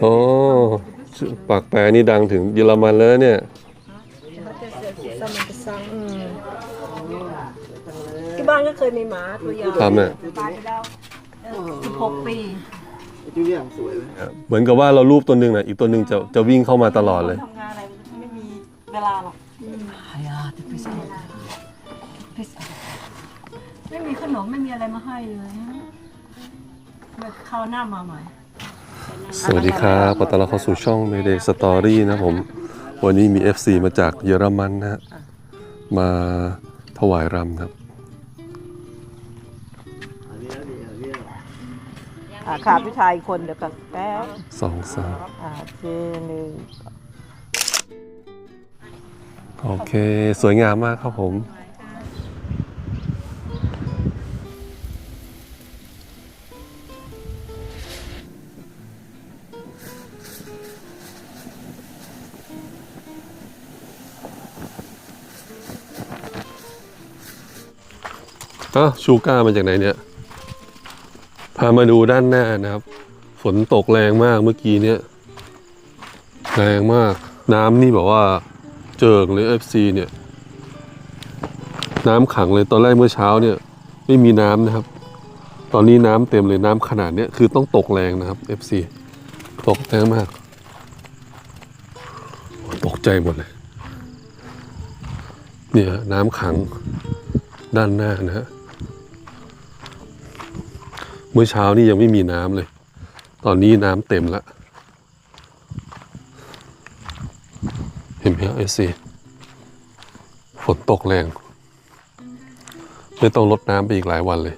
โอ้ปากแปรนี่ดังถึงเยอรมันแล้วเนี่ยเขาจะเสียสีซ้ำมันจะซังอืมที่บ้านก็เคยมีหมาตัวยาวครับเนี่ย ตายไปแล้วสิบหกปีจูเลียงสวยไหมเหมือนกับว่าเรารูปตัวหนึ่งนะอีกตัวหนึ่งจะจะวิ่งเข้ามาตลอดเลย ทำงานอะไรไม่มีเวลาหรอกไม่มีขนมไม่มีอะไรมาให้เลยมาข้าวหน้ามาใหม่ สวัสดีครับขอต้อนรับเข้าสู่ช่อง Mayday Story นะผม วันนี้มี FC มาจากเยอรมันนะฮะมาถวายรำครับอันนี้อันนี้อันนี้อ่าขาดผู้ชายอีกคนเดี๋ยวกันแป๊บสองสามอ่าเจหนึ่งโอเค สวยงามมากครับผม อ้าชูก้ามาจากไหนเนี่ย พามาดูด้านหน้านะครับ ฝนตกแรงมากเมื่อกี้เนี่ย แรงมาก น้ำนี่แบบว่า เจิงเลย FC เนี่ย น้ำขังเลยตอนแรกเมื่อเช้าเนี่ย ไม่มีน้ำนะครับ ตอนนี้น้ำเต็มเลยน้ำขนาดเนี้ยคือต้องตกแรงนะครับ FC ตกแรงมากตกใจหมดเลย เนี่ยน้ำขังด้านหน้านะฮะ เมื่อเช้านี่ยังไม่มีน้ำเลย ตอนนี้น้ำเต็มแล้วเห็นไหมครับไอซีฝนตกแรง ไม่ต้องลดน้ำไปอีกหลายวันเลย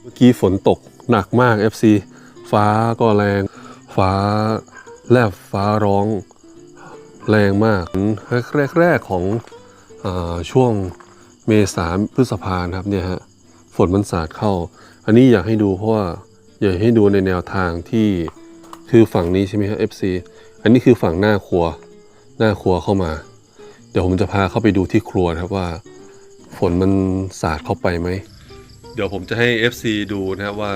เมื่อกี้ฝนตกหนักมาก FC ฟ้าก็แรง ฟ้าแลบฟ้าร้องแรงมากแรกๆของ ช่วงเมษาพฤษภาครับเนี่ยฮะฝนมันสาดเข้า อันนี้อยากให้ดูเพราะว่าอยากให้ดูในแนวทางที่คือฝั่งนี้ใช่ไหมครับ FC อันนี้คือฝั่งหน้าครัวหน้าครัวเข้ามา เดี๋ยวผมจะพาเข้าไปดูที่ครัวครับว่า ฝนมันสาดเข้าไปไหมเดี๋ยวผมจะให้ FC ดูนะครับว่า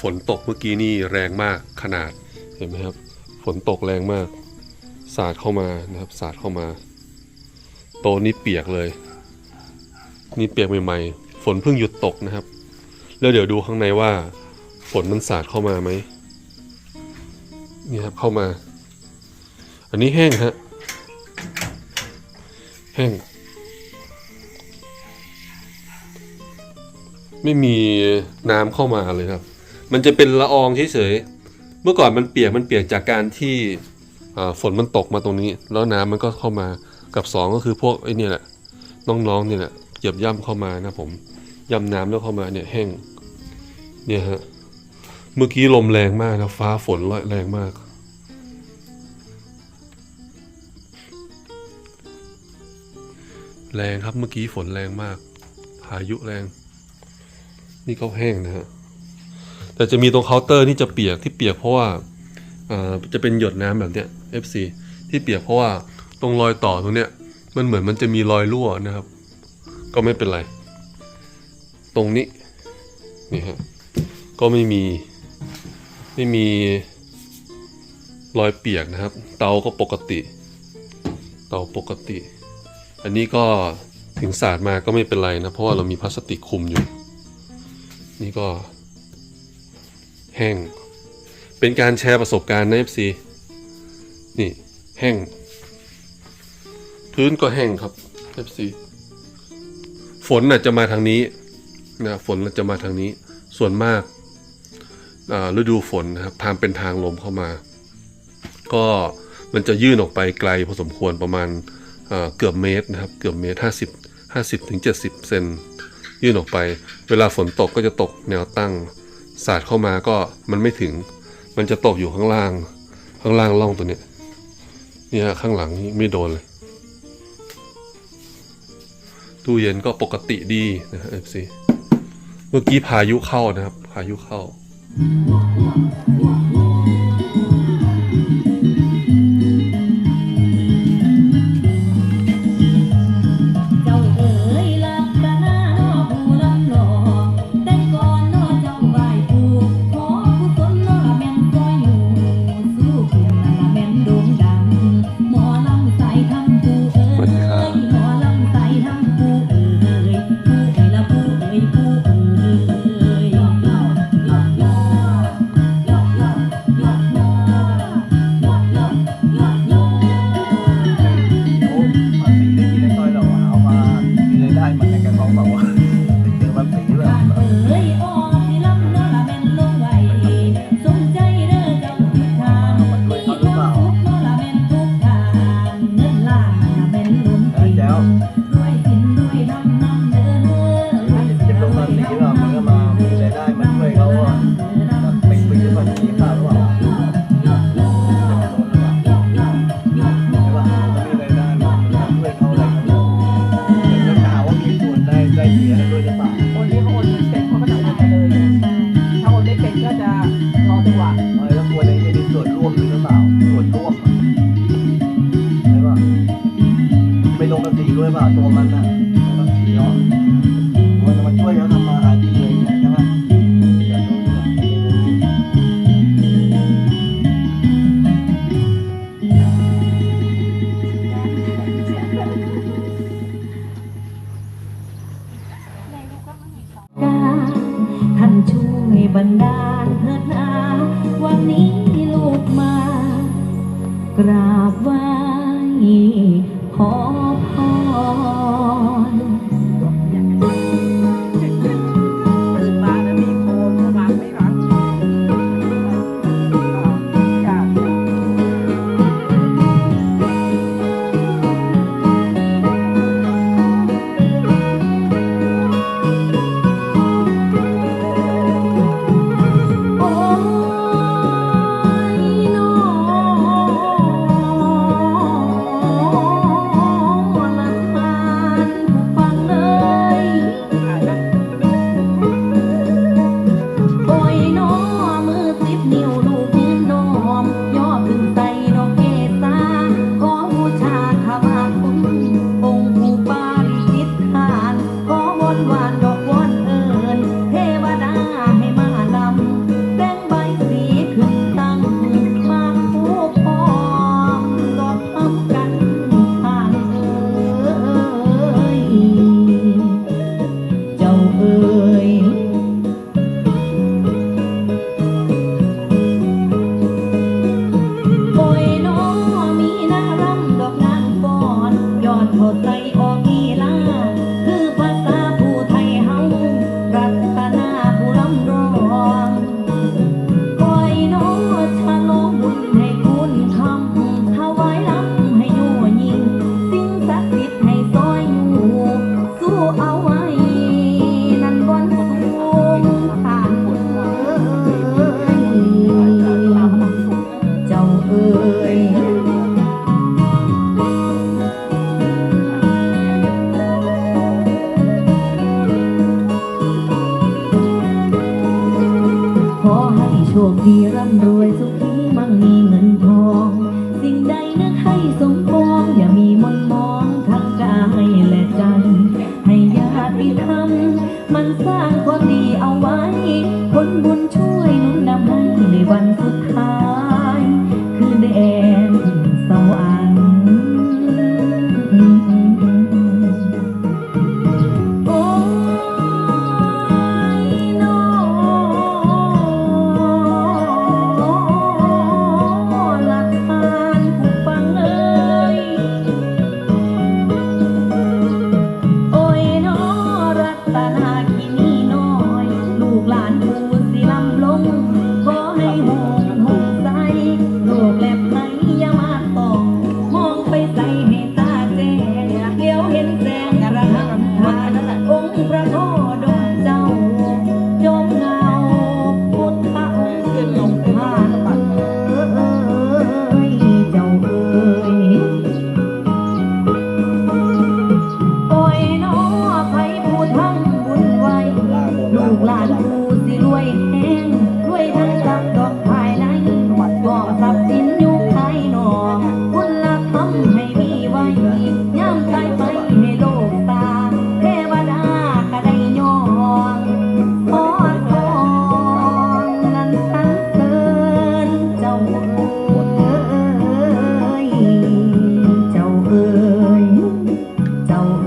ฝนตกเมื่อกี้นี่แรงมากขนาดเห็นไหมครับ ฝนตกแรงมาก สาดเข้ามานะครับ สาดเข้ามา โตนี่เปียกเลย นี่เปียกใหม่ๆ ฝนเพิ่งหยุดตกนะครับ แล้วเดี๋ยวดูข้างในว่า ฝนมันสาดเข้ามาไหมนี่ครับเข้ามา อันนี้แห้งฮะ แห้ง ไม่มีน้ำเข้ามาเลยครับ มันจะเป็นละอองเฉยๆ เมื่อก่อนมันเปียกมันเปียกจากการที่ฝนมันตกมาตรงนี้ แล้วน้ำมันก็เข้ามา กับสองก็คือพวกไอ้นี่แหละน้องๆเนี่ยแหละเหยียบย่ำเข้ามานะผมย่ำน้ำแล้วเข้ามาเนี่ยแห้งเนี่ยฮะเมื่อกี้ลมแรงมากนะฟ้าฝนแรงมาก แรงครับเมื่อกี้ฝนแรงมากพายุแรง นี่ก็แห้งนะฮะแต่จะมีตรงเคาน์เตอร์นี่จะเปียกที่เปียกเพราะว่าอ่าจะเป็นหยดน้ำแบบเนี้ย FC ที่เปียกเพราะว่า ตรงรอยต่อตรงเนี้ย มันเหมือนมันจะมีรอยรั่วนะครับ ก็ไม่เป็นไร ตรงนี้นี่ฮะก็ไม่มีไม่มีรอยเปียกนะครับ เตาก็ปกติ เตาปกติ อันนี้ก็ถึงสาดมาก็ไม่เป็นไรนะ เพราะว่าเรามีพลาสติกคุมอยู่ นี่ก็ แห้ง เป็นการแชร์ประสบการณ์นะ FC นี่แห้ง พื้นก็แห้งครับ FC ฝนน่ะจะมาทางนี้นะฝนจะมาทางนี้ ส่วนมากฤดูฝนนะครับทางเป็นทางลมเข้ามา ก็มันจะยื่นออกไปไกลพอสมควรประมาณเกือบเมตรนะครับ เกือบเมตร 50 50ถึง70 เซนยื่นออกไป เวลาฝนตกก็จะตกแนวตั้งสาดเข้ามาก็มันไม่ถึง มันจะตกอยู่ข้างล่าง ข้างล่างร่องตัวนี้เนี่ยข้างหลังนี่ไม่โดนเลย ตู้เย็นก็ปกติดีนะครับ FC เมื่อกี้พายุเข้านะครับ พายุเข้า ราบไหว้ขอ โชคดีร่ำรวยสุขีมั่งมี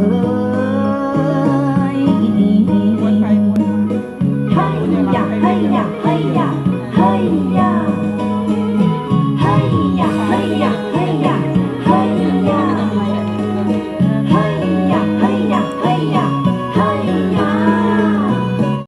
Oh,